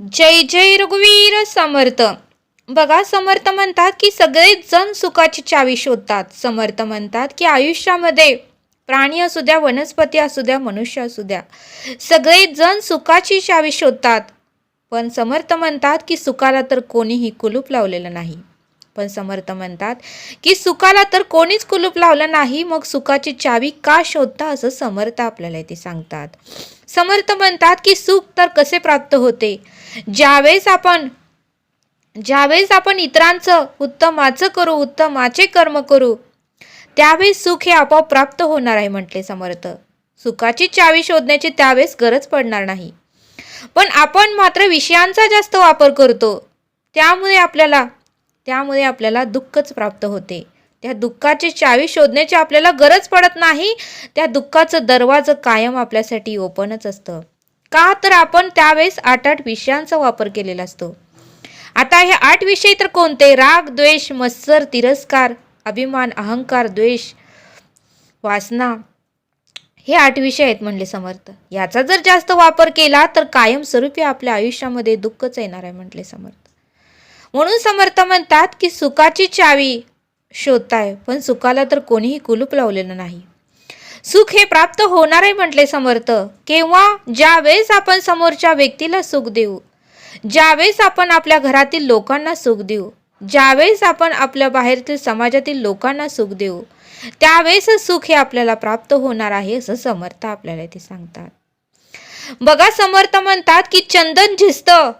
जय जय रघुवीर समर्थ. बघा समर्थ म्हणतात की सगळेच जण सुखाची चावी शोधतात. समर्थ म्हणतात की आयुष्यामध्ये प्राणी असू द्या वनस्पती असू द्या मनुष्य असू द्या सगळेच जण सुखाची चावी शोधतात. पण समर्थ म्हणतात की सुखाला तर कोणीही कुलूप लावलेलं नाही. पण समर्थ म्हणतात की सुखाला तर कोणीच कुलूप लावलं नाही मग सुखाची चावी का शोधता असं समर्थ आपल्याला इथे सांगतात. समर्थ म्हणतात की सुख तर कसे प्राप्त होते? ज्यावेळेस आपण ज्यावेळेस आपण इतरांचं उत्तमाचं करू उत्तमाचे कर्म करू त्यावेळेस सुख हे आपोआप प्राप्त होणार आहे म्हटले समर्थ. सुखाची चावी शोधण्याची त्यावेळेस गरज पडणार नाही. पण आपण मात्र विषयांचा जास्त वापर करतो. त्यामुळे आपल्याला त्यामुळे आपल्याला दुःखच प्राप्त होते. त्या दुःखाची चावी शोधण्याची आपल्याला गरज पडत नाही. त्या दुःखाचं दरवाजं कायम आपल्यासाठी ओपनच असतं. का तर आपण त्यावेळेस आठ आठ विषयांचा वापर केलेला असतो. आता हे आठ विषय तर कोणते? राग द्वेष मत्सर तिरस्कार अभिमान अहंकार द्वेष वासना हे आठ विषय आहेत म्हणले समर्थ. याचा जर जास्त वापर केला तर कायमस्वरूपी आपल्या आयुष्यामध्ये दुःखच येणार आहे म्हटले समर्थ. म्हणून समर्थ म्हणतात की सुखाची चावी शोधताय पण सुखाला तर कोणीही कुलूप लावलेलं नाही. सुख हे प्राप्त होणार आहे म्हटले समर्थ. केव्हा? ज्यावेळेस आपण समोरच्या व्यक्तीला सुख देऊ ज्यावेळेस आपण आपल्या घरातील लोकांना सुख देऊ ज्यावेळेस आपण आपल्या बाहेरतील समाजातील लोकांना सुख देऊ त्यावेळेस सुख हे आपल्याला प्राप्त होणार आहे असं समर्थ आपल्याला ते सांगतात. बघा समर्थ म्हणतात की चंदन झिजतं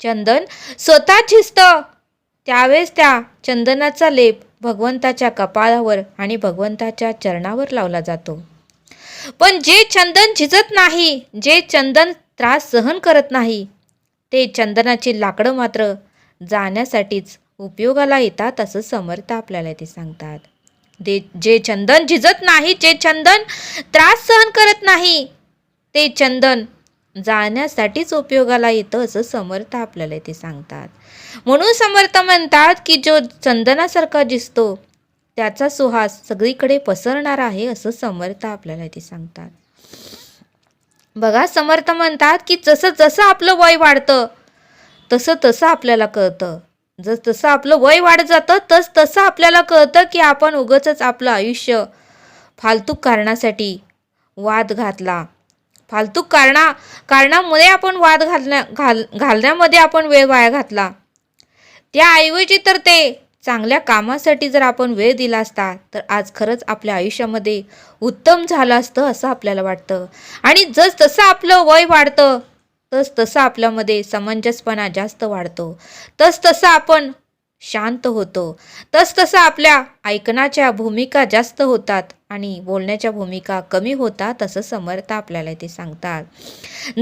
चंदन स्वतः झिजतं त्यावेळेस त्या चंदनाचा लेप भगवंताच्या कपाळावर आणि भगवंताच्या चरणावर लावला जातो. पण जे चंदन झिजत नाही जे चंदन त्रास सहन करत नाही ते चंदनाची लाकडं मात्र जाण्यासाठीच उपयोगाला येतात असं समर्थ आपल्याला ते सांगतात. दे जे चंदन झिजत नाही जे चंदन त्रास सहन करत नाही ते चंदन जाण्यासाठीच उपयोगाला येतं असं समर्थ आपल्याला ते सांगतात. म्हणून समर्थ म्हणतात की जो चंदनासारखा दिसतो त्याचा सुहास सगळीकडे पसरणार आहे असं समर्थ आपल्याला ते सांगतात. बघा समर्थ म्हणतात की जसं जसं आपलं वय वाढतं तसं तसं आपल्याला कळतं. जस तसं आपलं वय वाढत जातं तस तसं आपल्याला कळतं की आपण उगच आपलं आयुष्य फालतू कारणासाठी वाद घातला फालतू कारणा कारणामुळे आपण वाद घालण्या घाल घालण्यामध्ये आपण वेळ वाया घातला. त्याऐवजी तर ते चांगल्या कामासाठी जर आपण वेळ दिला असता तर आज खरंच आपल्या आयुष्यामध्ये उत्तम झालं असतं असं आपल्याला वाटतं. आणि जस तसं आपलं वय वाढतं तस तसं आपल्यामध्ये समंजसपणा जास्त वाढतो. तस तसं आपण शांत होतो. तसतसं आपल्या ऐकण्याच्या भूमिका जास्त होतात आणि बोलण्याच्या भूमिका कमी होतात तसं समर्थ आपल्याला ते सांगतात.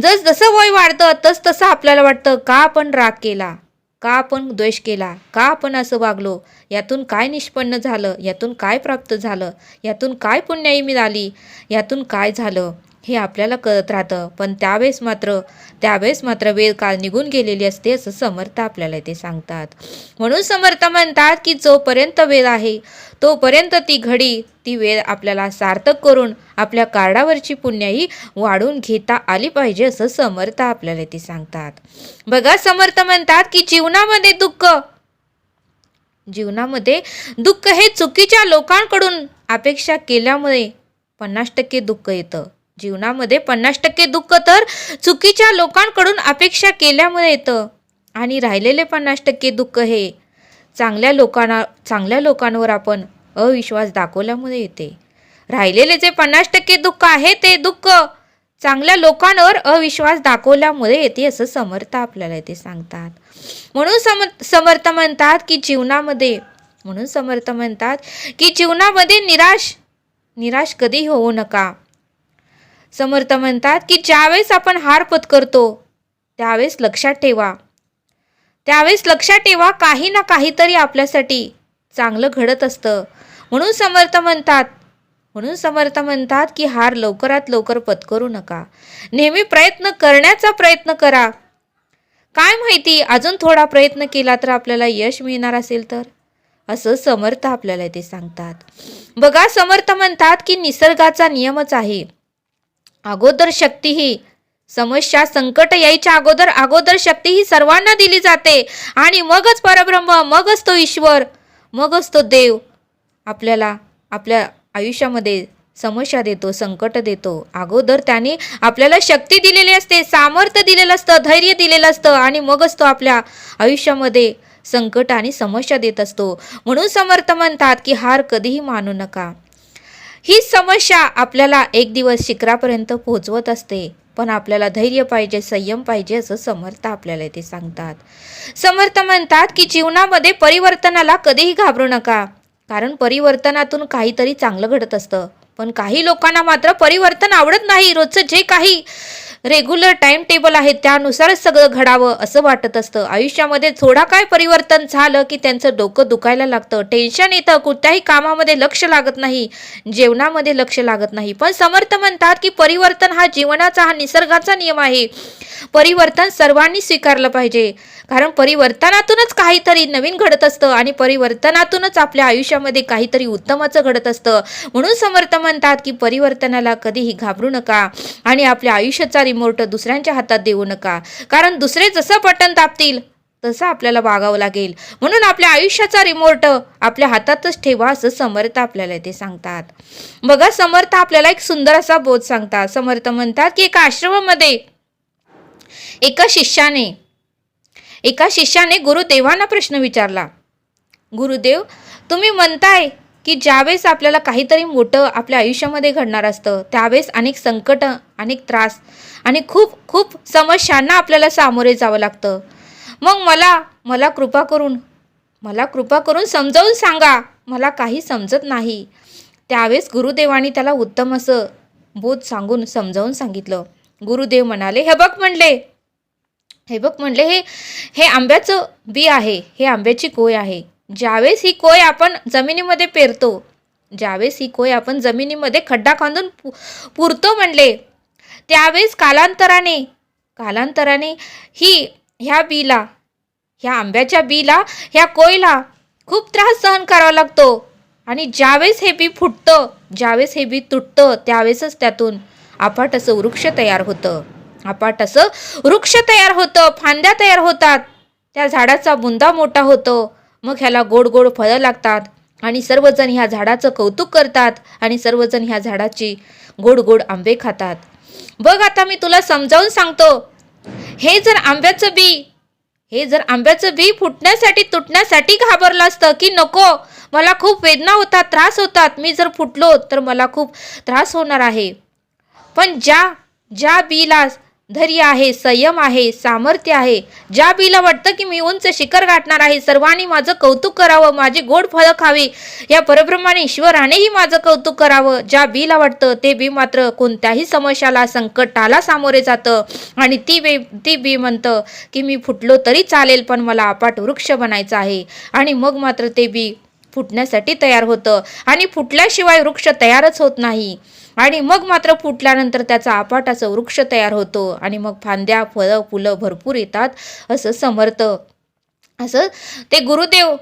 जस जसं वय वाढतं तस तसं आपल्याला वाटतं का आपण राग केला? का आपण द्वेष केला? का आपण असं वागलो? यातून काय निष्पन्न झालं? यातून काय प्राप्त झालं? यातून काय पुण्याई मिळाली? यातून काय झालं? हे आपल्याला कळत राहतं. पण त्यावेळेस मात्र त्यावेळेस मात्र वेळ काळ निघून गेलेली असते असं समर्थ आपल्याला ते सांगतात. म्हणून समर्थ म्हणतात की जोपर्यंत वेळ आहे तोपर्यंत ती घडी ती वेळ आपल्याला सार्थक करून आपल्या कार्डावरची पुण्याही वाढून घेता आली पाहिजे असं समर्थ आपल्याला ते सांगतात. बघा समर्थ म्हणतात की जीवनामध्ये दुःख जीवनामध्ये दुःख हे चुकीच्या लोकांकडून अपेक्षा केल्यामुळे पन्नास टक्के दुःख येतं. जीवनामध्ये पन्नास टक्के दुःख तर चुकीच्या लोकांकडून अपेक्षा केल्यामुळे येतं. आणि राहिलेले पन्नास टक्के दुःख हे चांगल्या लोकांना चांगल्या लोकांवर आपण अविश्वास दाखवल्यामुळे येते. राहिलेले जे पन्नास टक्के दुःख आहे ते दुःख चांगल्या लोकांवर अविश्वास दाखवल्यामुळे येते असं समर्थ आपल्याला ते सांगतात. म्हणून सम समर्थ म्हणतात की जीवनामध्ये म्हणून समर्थ म्हणतात की जीवनामध्ये निराश निराश कधी होऊ नका. समर्थ म्हणतात की ज्यावेळेस आपण हार पत्करतो त्यावेळेस लक्षात ठेवा. त्यावेळेस लक्षात ठेवा काही ना काहीतरी आपल्यासाठी चांगलं घडत असतं. म्हणून समर्थ म्हणतात म्हणून समर्थ म्हणतात की हार लवकरात लवकर पत्करू नका. नेहमी प्रयत्न करण्याचा प्रयत्न करा. काय माहिती अजून थोडा प्रयत्न केला तर आपल्याला यश मिळणार असेल तर? असं समर्थ आपल्याला ते सांगतात. बघा समर्थ म्हणतात की निसर्गाचा नियमच आहे. अगोदर शक्ती ही समस्या संकट यायच्या अगोदर अगोदर शक्ती ही सर्वांना दिली जाते. आणि मगच परब्रह्म मगच तो ईश्वर मगच तो देव आपल्याला आपल्या आयुष्यामध्ये समस्या देतो संकट देतो. अगोदर त्याने आपल्याला शक्ती दिलेली असते सामर्थ्य दिलेलं असतं धैर्य दिलेलं असतं आणि मगच तो आपल्या आयुष्यामध्ये संकट आणि समस्या देत असतो. म्हणून समर्थ म्हणतात की हार कधीही मानू नका. ही समस्या आपल्याला एक दिवस शिखरापर्यंत पोहोचवत असते. पण आपल्याला धैर्य पाहिजे संयम पाहिजे असं समर्थ आपल्याला इथे सांगतात. समर्थ म्हणतात की जीवनामध्ये परिवर्तनाला कधीही घाबरू नका. कारण परिवर्तनातून काहीतरी चांगलं घडत असतं. पण काही लोकांना मात्र परिवर्तन आवडत नाही. रोजचं जे काही रेग्युलर टाइम टेबल आहे त्यानुसारच सगळं घडावं असं वाटत असतं. आयुष्यामध्ये थोडा काय परिवर्तन झालं की त्यांचं डोकं दुखायला लागतं. टेन्शन येतं कुठल्याही कामामध्ये लक्ष लागत नाही जेवणामध्ये लक्ष लागत नाही. पण समर्थ म्हणतात की परिवर्तन हा जीवनाचा हा निसर्गाचा नियम आहे. परिवर्तन सर्वांनी स्वीकारलं पाहिजे. कारण परिवर्तनातूनच काहीतरी नवीन घडत असतं आणि परिवर्तनातूनच आपल्या आयुष्यामध्ये काहीतरी उत्तमाचं घडत असतं. म्हणून समर्थ म्हणतात की परिवर्तनाला कधीही घाबरू नका आणि आपल्या आयुष्याचा रिमोट दुसऱ्यांच्या हातात देऊ नका. कारण दुसरे जसं बटन दाबतील तसं आपल्याला वागावं लागेल. म्हणून आपल्या आयुष्याचा रिमोट आपल्या हातातच ठेवा असं समर्थ आपल्याला ते सांगतात. बघा समर्थ आपल्याला एक सुंदर असा बोध सांगतात. समर्थ म्हणतात की एका आश्रमामध्ये एका शिष्याने एका शिष्याने गुरुदेवांना प्रश्न विचारला गुरुदेव तुम्ही म्हणताय की ज्यावेळेस आपल्याला काहीतरी मोठं आपल्या आयुष्यामध्ये घडणार असतं त्यावेळेस अनेक संकट अनेक त्रास आणि खूप खूप समस्यांना आपल्याला सामोरे जावं लागतं. मग मला मला कृपा करून मला कृपा करून समजावून सांगा मला काही समजत नाही. त्यावेळेस गुरुदेवानी त्याला उत्तम असं बोध सांगून समजावून सांगितलं. गुरुदेव म्हणाले हे बघ म्हणले हे बघ म्हणले हे हे आंब्याचं बी आहे हे आंब्याची कोय आहे. ज्यावेळेस ही कोय आपण जमिनीमध्ये पेरतो ज्यावेळेस ही कोय आपण जमिनीमध्ये खड्डा खांदून पु पुरतो म्हणले त्यावेळेस कालांतराने कालांतराने ही ह्या बीला ह्या आंब्याच्या बीला ह्या कोयला खूप त्रास सहन करावा लागतो. आणि ज्यावेळेस हे बी फुटतं ज्यावेळेस हे बी तुटतं त्यावेळेसच त्यातून आपाट असं वृक्ष तयार होतं. अपाट असं वृक्ष तयार होतं. फांद्या तयार होतात. त्या झाडाचा बुंदा मोठा होतो. मग ह्याला गोड गोड फळं लागतात. आणि सर्वजण ह्या झाडाचं कौतुक करतात आणि सर्वजण ह्या झाडाची गोड गोड आंबे खातात. बघ आता मी तुला समजावून सांगतो. हे जर आंब्याचं बी हे जर आंब्याचं बी फुटण्यासाठी तुटण्यासाठी घाबरलं असतं की नको? मला खूप वेदना होतात त्रास होतात. मी जर फुटलो तर मला खूप त्रास होणार आहे. पण ज्या ज्या बीला धैर्य आहे संयम आहे सामर्थ्य आहे ज्या बीला वाटतं की मी उंच शिखर गाठणार आहे सर्वांनी माझं कौतुक करावं माझी गोड फळं खावी या परब्रह्माने ईश्वरानेही माझं कौतुक करावं ज्या बीला वाटतं ते बी मात्र कोणत्याही समस्याला संकटाला सामोरे जातं. आणि ती बी ती बी म्हणतं की मी फुटलो तरी चालेल पण मला अपाट वृक्ष बनायचं आहे. आणि मग मात्र ते बी फुटण्यासाठी तयार होतं. आणि फुटल्याशिवाय वृक्ष तयारच होत नाही. आणि मग मात्र फुटल्यानंतर त्याचा आपाटाचं वृक्ष तयार होतो. आणि मग फांद्या फळं फुलं भरपूर येतात असं समर्थ. असं ते गुरुदेव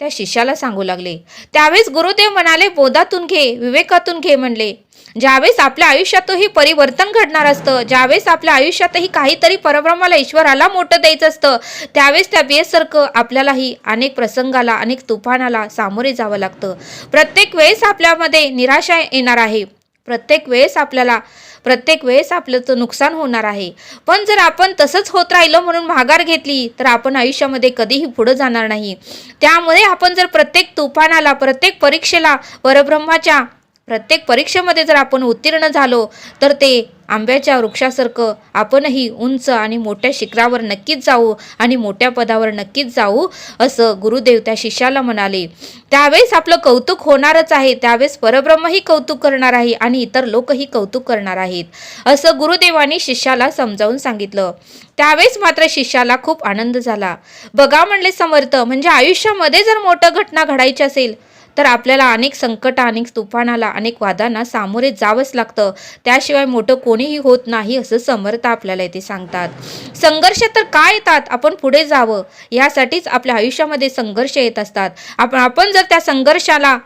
त्या शिष्याला सांगू लागले त्यावेळेस गुरुदेव म्हणाले बोधातून घे विवेकातून घे म्हणले. ज्यावेळेस आपल्या आयुष्यातही परिवर्तन घडणार असतं ज्यावेळेस आपल्या आयुष्यातही काहीतरी परब्रह्माला ईश्वराला मोठं द्यायचं असतं त्यावेळेस त्या बेसारखं आपल्यालाही अनेक प्रसंगाला अनेक तुफानाला सामोरे जावं लागतं. प्रत्येक वेळेस आपल्यामध्ये निराशा येणार आहे. प्रत्येक वेळेस आपल्याला प्रत्येक वेळेस आपल्याचं नुकसान होणार आहे. पण जर आपण तसंच होत राहिलं म्हणून माघार घेतली तर आपण आयुष्यामध्ये कधीही पुढं जाणार नाही. त्यामुळे आपण जर प्रत्येक तुफानाला प्रत्येक परीक्षेला परब्रह्माच्या प्रत्येक परीक्षेमध्ये जर आपण उत्तीर्ण झालो तर ते आंब्याच्या वृक्षासारखं आपणही उंच आणि मोठ्या शिखरावर नक्कीच जाऊ आणि मोठ्या पदावर नक्कीच जाऊ असं गुरुदेव त्या शिष्याला म्हणाले. त्यावेळेस आपलं कौतुक होणारच आहे. त्यावेळेस परब्रह्मही कौतुक करणार आहे आणि इतर लोकही कौतुक करणार आहेत असं गुरुदेवानी शिष्याला समजावून सांगितलं. त्यावेळेस मात्र शिष्याला खूप आनंद झाला. बघा म्हणले समर्थ म्हणजे आयुष्यामध्ये जर मोठं घटना घडायची असेल तर आपल्याला अनेक संकट अनेक तुफानाला अनेक वादांना सामोरे जावंच लागतं. त्याशिवाय मोठं कोणीही होत नाही असं समर्थ आपल्याला इथे सांगतात. संघर्ष तर काय येतात? आपण पुढे जावं. यासाठीच आपल्या आयुष्यामध्ये संघर्ष येत असतात. आपण आपण जर त्या संघर्षाला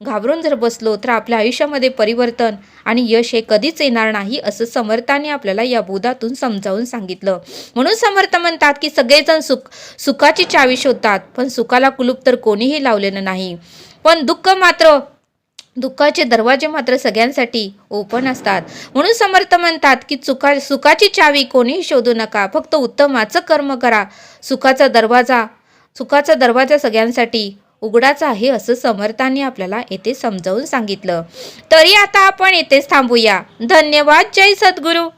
घाबरून जर बसलो तर आपल्या आयुष्यामध्ये परिवर्तन आणि यश हे कधीच येणार नाही असं समर्थाने आपल्याला या बोधातून समजावून सांगितलं. म्हणून समर्थ म्हणतात की सगळेजण सुख सुखाची चावी शोधतात पण सुखाला कुलूप तर कोणीही लावलेलं नाही. पण दुःख मात्र दुःखाचे दरवाजे मात्र सगळ्यांसाठी ओपन असतात. म्हणून समर्थ म्हणतात की चुका सुखाची चावी कोणीही शोधू नका. फक्त उत्तमाचं कर्म करा. सुखाचा दरवाजा सुखाचा दरवाजा सगळ्यांसाठी उघडाच आहे असं समर्थांनी आपल्याला येथे समजावून सांगितलं. तरी आता आपण येथेच थांबूया. धन्यवाद. जय सद्गुरू.